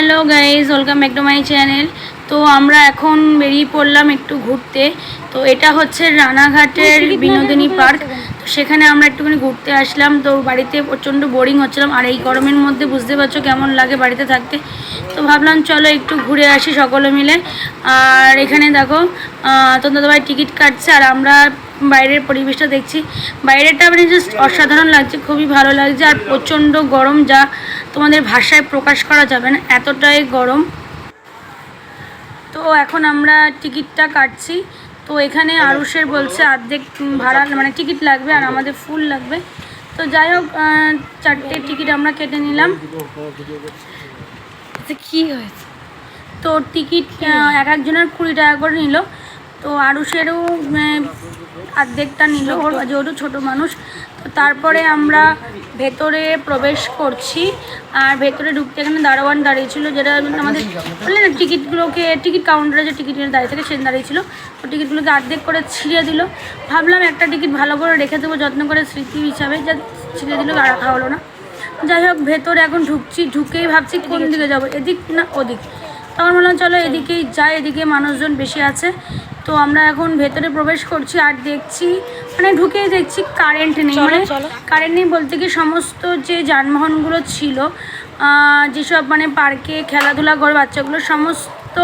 Hello guys welcome back to my channel তো আমরা এখন বেরিয়ে পড়লাম একটু ঘুরতে। তো এটা হচ্ছে রানাঘাটের বিনোদিনী পার্ক। তো সেখানে আমরা একটুখানি ঘুরতে আসলাম। তো বাড়িতে প্রচণ্ড বোরিং হচ্ছিলাম। আর এই গরমের মধ্যে বুঝতে পারছ কেমন লাগে বাড়িতে থাকতে। তো ভাবলাম চলো একটু ঘুরে আসি সকলে মিলে। আর এখানে দেখো তোমাদের ভাই টিকিট কাটছে। আর আমরা বাইরের পরিবেশটা দেখছি। বাইরেটা মানে জাস্ট অসাধারণ লাগছে খুবই ভালো লাগছে। আর প্রচণ্ড গরম যা তোমাদের ভাষায় প্রকাশ করা যাবে না এতটাই গরম। তো এখন আমরা টিকিটটা কাটছি। তো এখানে আরুষের বলছে অর্ধেক ভাড়া মানে টিকিট লাগবে আর আমাদের ফুল লাগবে। তো যাই হোক চারটে টিকিট আমরা কেটে নিলাম। কি হয়েছে? তো টিকিট এক একজনের কুড়ি টাকা করে নিল। তো আরুষেরও অর্ধেকটা নিল ওর যেহেতু ছোটো মানুষ। তো তারপরে আমরা ভেতরে প্রবেশ করছি। আর ভেতরে ঢুকতে এখানে দারোয়ান দাঁড়িয়েছিল যেটা আমাদের বললে না টিকিটগুলোকে টিকিট কাউন্টারে যে টিকিট দাঁড়িয়ে থাকে সে দাঁড়িয়েছিল তো টিকিটগুলোকে অর্ধেক করে ছিঁড়ে দিল। ভাবলাম একটা টিকিট ভালো করে রেখে দেবো যত্ন করে স্মৃতি হিসাবে যা ছিঁড়ে দিল আর রাখা হলো না। যাই হোক ভেতরে এখন ঢুকছি ঢুকেই ভাবছি কোন দিকে যাব এদিক না ওদিক। তখন বললাম চলো। এদিকেই যাই এদিকে মানুষজন বেশি আছে। তো আমরা এখন ভেতরে প্রবেশ করছি আর দেখছি মানে ঢুকেই দেখছি কারেন্ট নেই। মানে কারেন্ট নেই বলতে কি সমস্ত যে যানবাহনগুলো ছিল যেসব মানে পার্কে খেলাধুলা করে বাচ্চাগুলো সমস্ত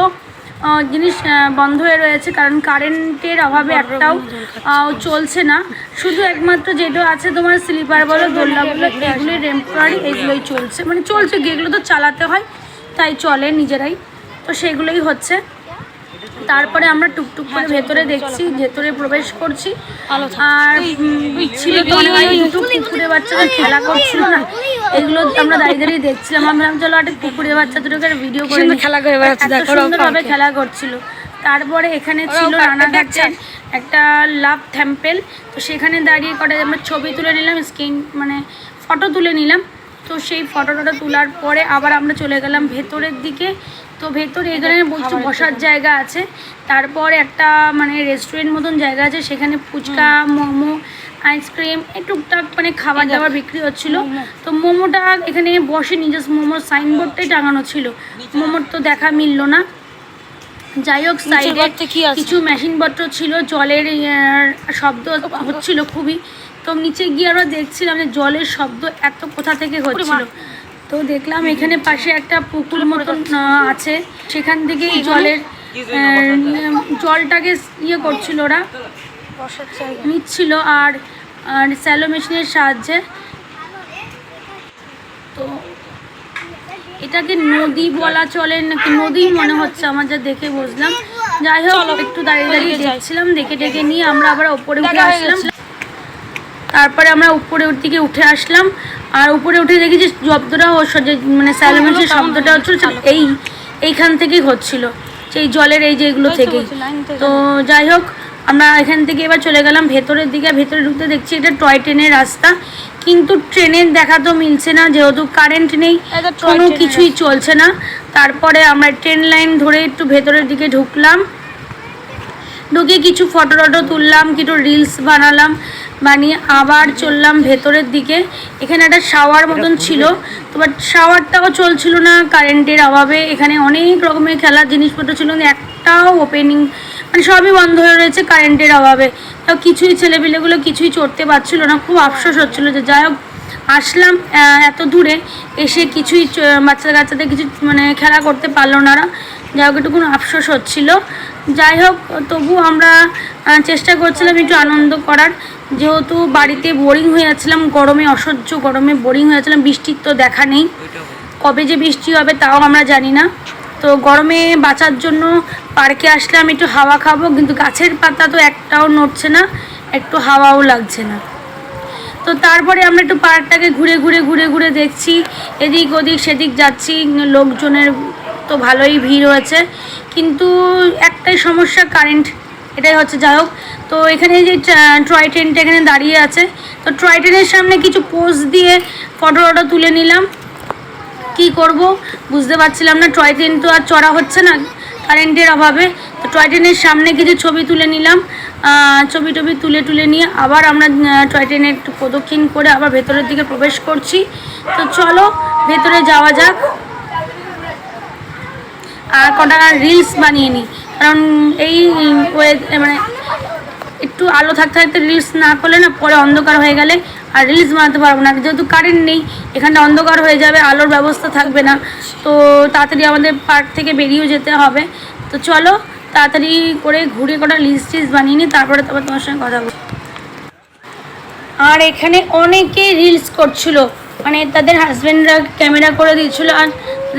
জিনিস বন্ধ হয়ে রয়েছে। কারণ কারেন্টের অভাবে একটাও চলছে না। শুধু একমাত্র যেটা আছে তোমার স্লিপার বলো দোলনা বলো এগুলোই টেম্পোরারি এগুলোই চলছে। মানে চলছে কি এগুলো তো চালাতে হয় তাই চলে নিজেরাই। তো সেগুলোই হচ্ছে। তারপরে আমরা টুকটুক করে ভেতরে দেখছি ভেতরে প্রবেশ করছি। আর ছিল তো দুটো বাচ্চারা খেলা করছিল না। এগুলো আমরা দাঁড়িয়ে দাঁড়িয়ে দেখছিলাম। আমরা চলো একটা কুকুরের বাচ্চা দুটোকে ভিডিও করে খেলা করে সুন্দরভাবে খেলা করছিল। তারপরে এখানে ছিল রানাঘাটের একটা লাভ থ্যাম্পেল তো সেখানে দাঁড়িয়ে করে আমরা ছবি তুলে নিলাম স্ক্রিন মানে ফটো তুলে নিলাম। তো সেই ফটোটা তোলার পরে আবার আমরা চলে গেলাম ভেতরের দিকে। তো ভেতরে ধরনের বস্তু বসার জায়গা আছে। তারপর একটা মানে রেস্টুরেন্ট মতন জায়গা আছে সেখানে ফুচকা মোমো আইসক্রিম টুকটাক মানে খাবার দাবার বিক্রি হচ্ছিল। তো মোমোটা এখানে বসে জাস্ট মোমোর সাইনবোর্ডটাই টাঙানো ছিল। মোমোর তো দেখা মিললো না। যাই হোক সাইডে কিছু মেশিনপত্র ছিল। জলের শব্দ হচ্ছিল খুবই। তো নিচে গিয়ে আমরা দেখছিলাম যে জলের শব্দ এত কোথা থেকে হচ্ছিল। তো দেখলাম এখানে পাশে একটা পুকুর মতন আছে। সেখান থেকেই জলের জলটাকে ইয়ে করছিল ওরা। নিচ্ছিল আর আর স্যালো মেশিনের সাহায্যে। তো এটাকে নদী বলা চলে নাকি নদী মনে হচ্ছে আমার যা দেখে বুঝলাম। যাই হোক একটু দাঁড়িয়ে দাঁড়িয়ে। দেখছিলাম দেখে ডেকে নিয়ে আমরা আবার ওপরে উঠে আসলাম। তারপরে আমরা উপরে দিকে উঠে আসলাম। আর উপরে উঠে দেখি যে শব্দটা ও যে মানে স্যালোমেন্সের কেমন শব্দটা হয়? হচ্ছিল এই এইখান থেকেই হচ্ছিল। সেই জলের এই যে এগুলো ওই তো থেকেই থেকে। তো যাই হোক আমরা এখান থেকে এবার চলে গেলাম। ভেতরের দিকে ভেতরে ঢুকতে দেখছি এটা টয় ট্রেনের রাস্তা। কিন্তু ট্রেনের দেখা তো মিলছে না যেহেতু কারেন্ট নেই কোনো কিছুই চলছে না। তারপরে আমরা ট্রেন লাইন ধরে একটু ভেতরের দিকে ঢুকলাম। ঢুকে কিছু ফটো টটো তুললাম কিছু রিলস বানালাম। বানিয়ে আবার চললাম ভেতরের দিকে। এখানে একটা শাওয়ার মতন ছিল। তো বাট শাওয়ারটাও চলছিল না কারেন্টের অভাবে। এখানে অনেক রকমের খেলার জিনিসপত্র ছিল। একটাও ওপেনিং মানে সবই বন্ধ হয়ে রয়েছে কারেন্টের অভাবে। তাও কিছুই ছেলেপিলেগুলো কিছুই চড়তে পারছিল না। খুব আফসোস হচ্ছিল যে যাই হোক আসলাম এত দূরে। এসে কিছুই বাচ্চা কাচ্চাদের কিছু মানে খেলা করতে পারল না। যাই হোক একটু কোনো আফসোস হচ্ছিল। যাই হোক তবু আমরা চেষ্টা করছিলাম একটু আনন্দ করার। যেহেতু বাড়িতে বোরিং হয়ে যাচ্ছিলাম গরমে অসহ্য গরমে বোরিং হয়ে যাচ্ছিলাম বৃষ্টির তো দেখা নেই। কবে যে বৃষ্টি হবে তাও আমরা জানি না। তো গরমে বাঁচার জন্য পার্কে আসলাম, একটু হাওয়া খাব, কিন্তু গাছের পাতা তো একটাও নড়ছে না, একটু হাওয়াও লাগছে না। তো তারপরে আমরা একটু পার্কটাকে ঘুরে ঘুরে ঘুরে ঘুরে দেখছি, এদিক ওদিক সেদিক যাচ্ছি, লোকজনের তো ভালোই ভিড় হয়েছে। কিন্তু একটাই সমস্যা, কারেন্ট এটাই হচ্ছে, যাই হোক। তো এখানে যে টয় ট্রেনটা এখানে দাঁড়িয়ে আছে। তো টয় ট্রেনের সামনে কিছু পোজ দিয়ে ফটো টটো তুলে নিলাম। কি করব? বুঝতে পারছিলাম না। টয় ট্রেন তো আর চড়া হচ্ছে না কারেন্টের অভাবে। তো টয় ট্রেনের সামনে কিছু ছবি তুলে নিলাম। ছবি টবি তুলে তুলে নিয়ে আবার আমরা টয় ট্রেনে একটু প্রদক্ষিণ করে আবার ভেতরের দিকে প্রবেশ করছি। তো চলো, ভেতরে যাওয়া যাক। আর কটা রিলস বানিয়ে নিই। কারণ এই মানে একটু আলো থাকতে থাকতে রিলস না করলে না পরে অন্ধকার হয়ে গেলে আর রিলস বানাতে পারব না। যেহেতু কারেন্ট নেই, এখানটা অন্ধকার হয়ে যাবে, আলোর ব্যবস্থা থাকবে না। তো তাড়াতাড়ি আমাদের পার্ক থেকে বেরিয়েও যেতে হবে। তো চলো, তাড়াতাড়ি করে ঘুরে কটা লিস্ট টিস্ট বানিয়ে নিই তারপরে তারপর তোমার সঙ্গে কথা বলব। আর এখানে অনেকে রিলস করছিল। মানে তাদের হাজবেন্ডরা ক্যামেরা করে দিচ্ছিল আর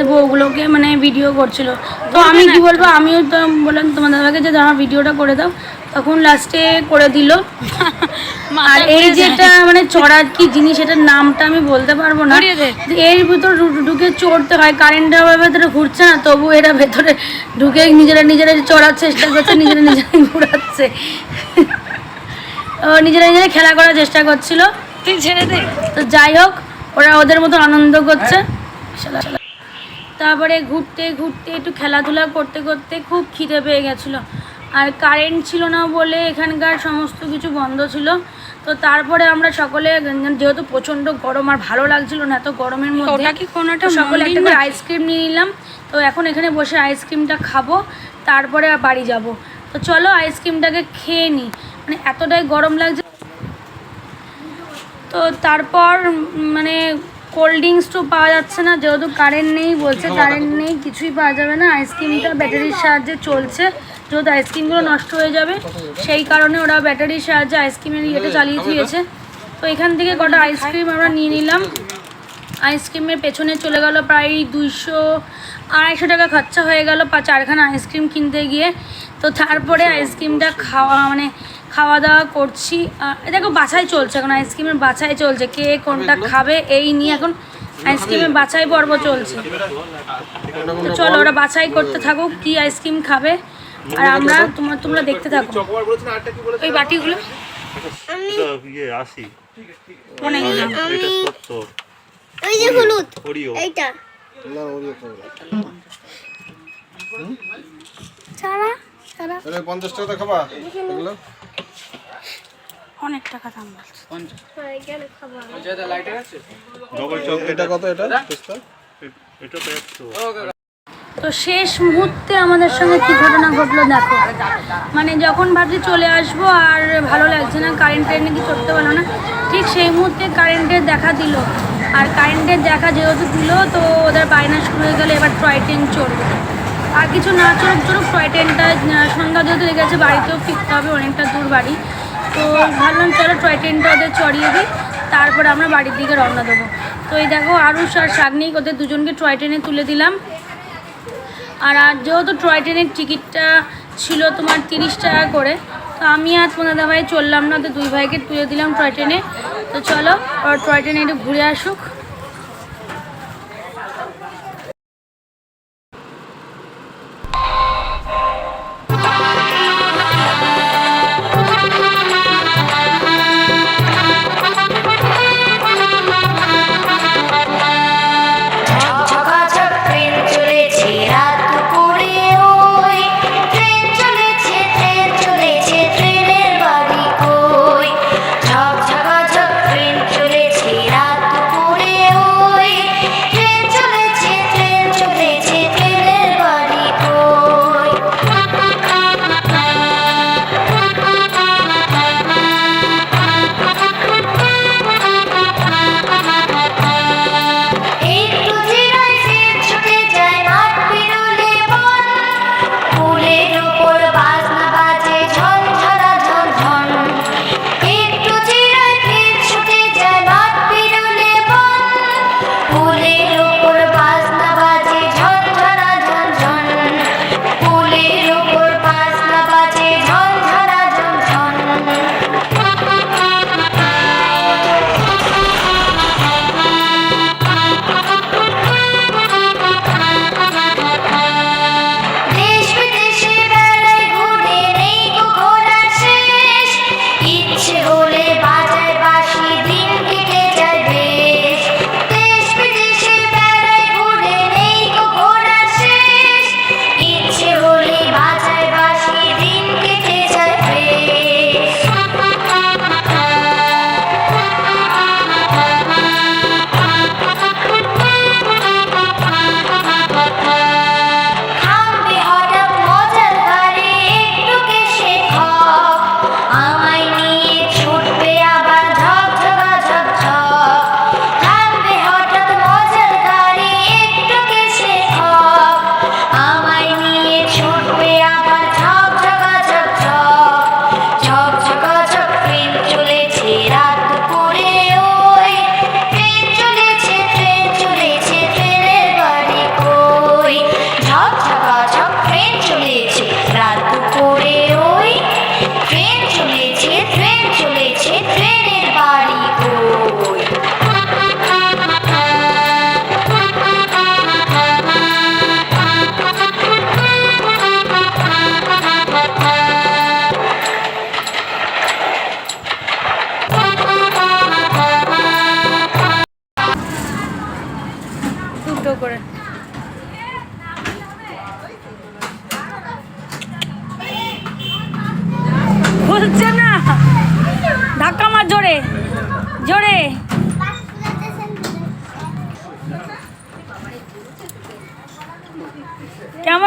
বউগুলোকে মানে ভিডিও করছিল। তো আমি কি বলব আমিও তো বললাম তোমার দাদাকে যে আমার ভিডিওটা করে দাও। তখন লাস্টে করে দিল। আর এই যেটা মানে চড়ার কি জিনিস এটার নামটা আমি বলতে পারব না। এর ভিতর ঢুকে চড়তে হয় কারেন্টের ভেতরে ঘুরছে না তবু এরা ভেতরে ঢুকে নিজেরা নিজেরা চড়ার চেষ্টা করছে নিজেরা নিজেরা ঘুরাচ্ছে। নিজেরা নিজেরা খেলা করার চেষ্টা করছিল। তুই ছেড়ে দে। তো যাই হোক ওরা ওদের মতো আনন্দ করছে। তারপরে ঘুরতে ঘুরতে একটু খেলাধুলা করতে করতে খুব খিদে পেয়ে গেছিল। আর কারেন্ট ছিল না বলে এখানকার সমস্ত কিছু বন্ধ ছিল। তো তারপরে আমরা সকলে যেহেতু প্রচণ্ড গরম আর ভালো লাগছিল না এত গরমের মধ্যে কি কোনো একটা সকলে একটা করে আইসক্রিম নিয়ে নিলাম। তো এখন এখানে বসে আইসক্রিমটা খাব তারপরে আর বাড়ি যাব। তো চলো আইসক্রিমটাকে খেয়ে নিই মানে এতটাই গরম লাগছে তো তারপর মানে কোল্ড ড্রিঙ্কস তো পাওয়া যাচ্ছে না যেহেতু কারেন্ট নেই বলছে কারেন্ট নেই কিছুই পাওয়া যাবে না আইসক্রিমটা ব্যাটারির সাহায্যে চলছে যেহেতু আইসক্রিমগুলো নষ্ট হয়ে যাবে সেই কারণে ওরা ব্যাটারির সাহায্যে আইসক্রিমের ইয়েটা চালিয়ে দিয়েছে। তো এখান থেকে কটা আইসক্রিম আমরা নিয়ে নিলাম। আইসক্রিমের পেছনে চলে গেল প্রায় দুইশো আড়াইশো টাকা খরচা হয়ে গেল পা চারখানা আইসক্রিম কিনতে গিয়ে। তো তারপরে আইসক্রিমটা খাওয়া মানে খাওয়া দাওয়া করছি দেখো বাছাই চলছে এখন আইসক্রিমের বাছাই চলছে। কে কোনটা খাবে এই নিয়ে এখন আইসক্রিমের বাছাই পর্ব চলছে। তো চলো ওরা বাছাই করতে থাকুক কি আইসক্রিম খাবে। আর আমরা তোমার তোমরা দেখতে থাকো। ওই বাটিগুলো ইয়ে আশি অনেক আর দাম। এটা সত্তর ওই যে হলুদ। ওরিও এইটা। ছাড়া ছাড়া তাহলে পঞ্চাশ টাকা খাবা। এগুলো? অনেক টাকা দাম বলছে। এখানে খাবার ডবল চকলেট এটা কত এটা? পিস্তা তো শেষ মুহূর্তে আমাদের সঙ্গে কি ঘটনা ঘটলো দেখো। মানে যখন ভাবছি চলে আসব আর ভালো লাগছে না কারেন্টের নাকি চড়তে পারল না ঠিক সেই মুহূর্তে কারেন্টের দেখা দিল। আর কারেন্টের দেখা যেহেতু দিল, তো ওদের বায়না শুরু হয়ে গেলো এবার টয় ট্রেন চড়বে। আর কিছু না চড়ুক চড়ুক, টয় ট্রেনটা সন্ধ্যা যেহেতু লেগে গেছে, বাড়িতেও ফিরতে হবে, অনেকটা দূর বাড়ি। তো ভাবলাম চলো টয় ট্রেনটা ওদের চড়িয়ে দিই, তারপরে আমরা বাড়ির দিকে রওনা দেবো। তো এই দেখো আরুষ আর শাগনিক ওদের দুজনকে টয় ট্রেনে তুলে দিলাম। আর আর যেহেতু টয় ট্রেনের টিকিটটা ছিল তোমার তিরিশ টাকা করে তো আমি আর তোমার দাদা ভাই চললাম না, তো দুই ভাইকে তুলে দিলাম টয় ট্রেনে। তো চলো ওর টয় ট্রেনে একটু ঘুরে আসুক।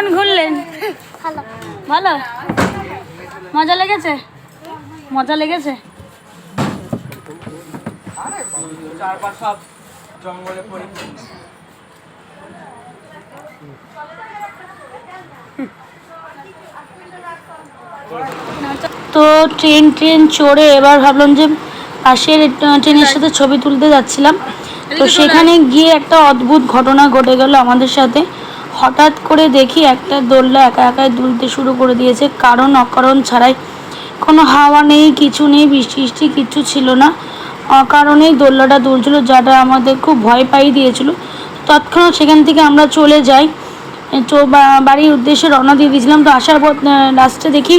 কেমন ঘুরলেন? ভালো। ভালো? মজা লেগেছে? মজা লেগেছে? তো ট্রেন ট্রেন চড়ে এবার ভাবলাম যে পাশের ট্রেনের সাথে ছবি তুলতে যাচ্ছিলাম। তো সেখানে গিয়ে একটা অদ্ভুত ঘটনা ঘটে গেল আমাদের সাথে। হঠাৎ করে দেখি একটা দোল্লা একা একাই দুলতে শুরু করে দিয়েছে। কারণ অকারণ ছাড়াই কোনো হাওয়া নেই, কিছু নেই, বৃষ্টি বৃষ্টি কিচ্ছু ছিল না। অকারণেই দোল্লাটা দুলছিল, যাটা আমাদের খুব ভয় পাই দিয়েছিল। তৎক্ষণাৎ সেখান থেকে আমরা চলে যাই। বাড়ির উদ্দেশ্যে রওনা দিয়ে দিয়েছিলাম। তো আসার পর লাস্টে দেখি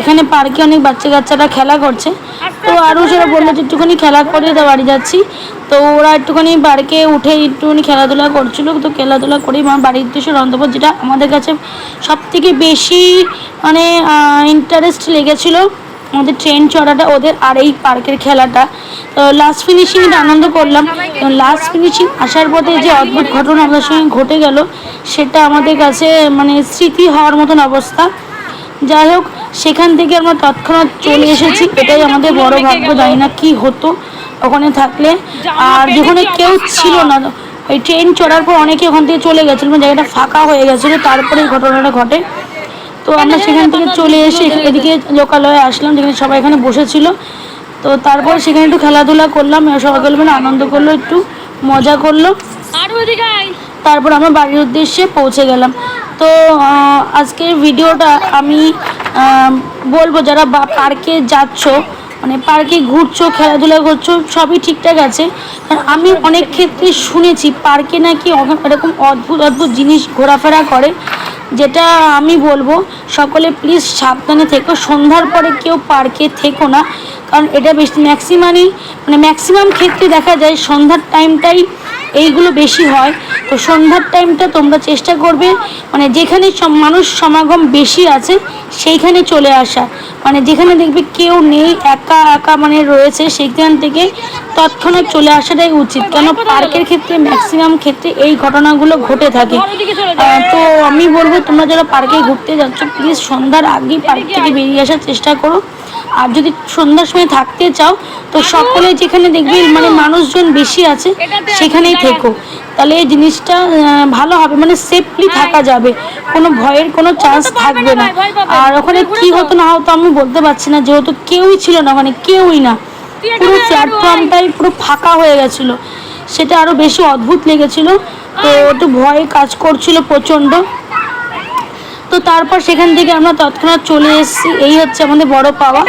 এখানে পার্কে অনেক বাচ্চা কাচ্চারা খেলা করছে। তো আরও সেটা বলল যে একটুখানি খেলা করে তো বাড়ি যাচ্ছি। তো ওরা একটুখানি পার্কে উঠে একটুখানি খেলাধুলা করছিল। তো খেলাধুলা করেই আমার বাড়ির উদ্দেশ্যে দেবো, যেটা আমাদের কাছে সব থেকে বেশি মানে ইন্টারেস্ট লেগেছিলো। আমাদের ট্রেন চড়াটা ওদের আর এই পার্কের খেলাটা। তো লাস্ট ফিনিশিংটা আনন্দ করলাম লাস্ট ফিনিশিং আসার পথে যে অদ্ভুত ঘটনা আমাদের সঙ্গে ঘটে গেল, সেটা আমাদের কাছে মানে স্মৃতি হওয়ার মতন অবস্থা। যাই হোক, সেখান থেকে আমরা তৎক্ষণাৎ চলে এসেছি, এটাই আমাদের বড় ভাগ্য, জানি না কি হতো ওখানে থাকলে। আর যেখানে কেউ ছিল না, ওই ট্রেন চড়ার পর অনেকে ওখান থেকে চলে গেছিল মানে জায়গাটা ফাঁকা হয়ে গেছিল, তারপরে ঘটনাটা ঘটে। তো আমরা সেখান থেকে চলে এসে এদিকে লোকালয়ে আসলাম যেখানে সবাই এখানে বসেছিল। তো তারপর সেখানে একটু খেলাধুলা করলাম সবাই মানে আনন্দ করল একটু মজা করল। তারপর আমরা বাড়ির উদ্দেশ্যে পৌঁছে গেলাম। তো আজকের ভিডিওটা আমি বলব যারা বা পার্কে যাচ্ছ মানে পার্কে ঘুরছো, খেলাধুলা করছ, সবই ঠিকঠাক আছে। কারণ আমি অনেক ক্ষেত্রে শুনেছি পার্কে নাকি এরকম অদ্ভুত অদ্ভুত জিনিস ঘোরাফেরা করে, যেটা আমি বলব সকলে প্লিজ সাবধানে থেকো। সন্ধ্যার পরে কেউ পার্কে থেকো না, কারণ এটা বেশি ম্যাক্সিমামই মানে ম্যাক্সিমাম ক্ষেত্রে দেখা যায় সন্ধ্যার টাইমটাই এইগুলো বেশি হয়। তো সন্ধ্যার টাইমটা তোমরা চেষ্টা করবে মানে যেখানে মানুষ সমাগম বেশি আছে, সেইখানে চলে আসা। মানে যেখানে দেখবে কেউ নেই, একা একা মানে রয়েছে সেখান থেকে তৎক্ষণাৎ চলে আসাটাই উচিত। কেন পার্কের ক্ষেত্রে ম্যাক্সিমাম ক্ষেত্রে এই ঘটনাগুলো ঘটে থাকে। তো আমি বলব, তোমরা যারা পার্কে ঘুরতে যাচ্ছ প্লিজ সন্ধ্যার আগেই পার্ক থেকে বেরিয়ে আসার চেষ্টা করো। আর যদি সন্ধ্যার সময় থাকতে চাও, তো সকলে যেখানে দেখবে মানে মানুষজন বেশি আছে, সেখানেই থেকো। তাহলে এই জিনিসটা ভালো হবে মানে সেফলি থাকা যাবে। কোনো ভয়ের কোনো চান্স থাকবে না। আর ওখানে কি হতো না হতো আমি বলতে পারছি না, যেহেতু কেউই ছিল না ওখানে কেউই না। পুরো প্ল্যাটফর্মটাই পুরো ফাঁকা হয়ে গেছিল। সেটা আরও বেশি অদ্ভুত লেগেছিল। তো একটু ভয় কাজ করছিল প্রচণ্ড। তো তারপর সেখান থেকে আমরা তৎক্ষণাৎ চলে এসেছি। এই হচ্ছে আমাদের বড় পাওয়া।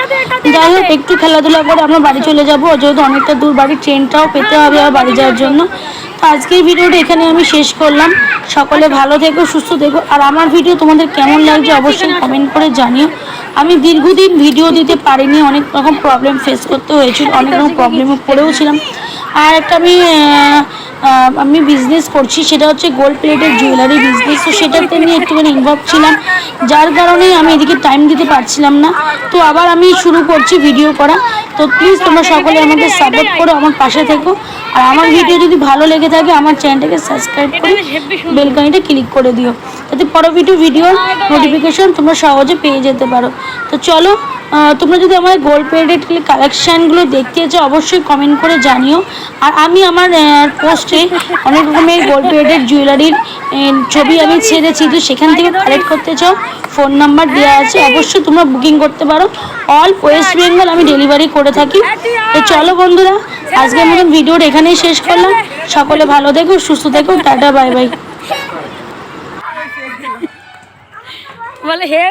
যাই হোক, একটু খেলাধুলা করে আমরা বাড়ি চলে যাব। যেহেতু অনেকটা দূর বাড়ি ট্রেনটাও পেতে হবে আর বাড়ি যাওয়ার জন্য। তো আজকের ভিডিওটা এখানে আমি শেষ করলাম। সকলে ভালো থেকো, সুস্থ থেকো। আর আমার ভিডিও তোমাদের কেমন লাগছে অবশ্যই কমেন্ট করে জানিও। আমি দীর্ঘদিন ভিডিও দিতে পারিনি, অনেক রকম প্রবলেম ফেস করতে হয়েছিল, অনেক রকম প্রবলেমে পড়েও ছিলাম। আর একটা আমি আমি বিজনেস করছি সেটা হচ্ছে গোল্ড প্লেটের জুয়েলারি বিজনেস তো সেটাতে নিয়ে একটুখানি ইনভলভ ছিলাম। যার কারণে আমি এদিকে টাইম দিতে পারছিলাম না। তো আবার আমি শুরু করছি ভিডিও করা। তো প্লিজ তোমরা সকলে আমাকে সাপোর্ট করো আমার পাশে থেকো। আর আমার ভিডিও যদি ভালো লেগে থাকে আমার চ্যানেলটাকে সাবস্ক্রাইব করে বেলকানিটা ক্লিক করে। দিও। যাতে পরবর্তী ভিডিওর নোটিফিকেশন তোমরা সহজে পেয়ে যেতে পারো। তো চলো তোমরা যদি আমার গোল্ড প্লেটেড কালেকশানগুলো দেখতে চাও, অবশ্যই কমেন্ট করে জানিও। আর আমি আমার পোস্টে অনেক রকমের গোল্ড প্লেটেড জুয়েলারির ছবি আমি ছেড়েছি তো সেখান থেকে কালেক্ট করতে চাও ফোন নাম্বার দেওয়া আছে। অবশ্যই তোমরা বুকিং করতে পারো। অল ওয়েস্ট বেঙ্গল আমি ডেলিভারি করে থাকি। তো চলো বন্ধুরা, আজকের মতন ভিডিওটা এখানেই শেষ করলাম। সকলে ভালো দেখো সুস্থ থেকো। টাটা বাই বাই বলে, হে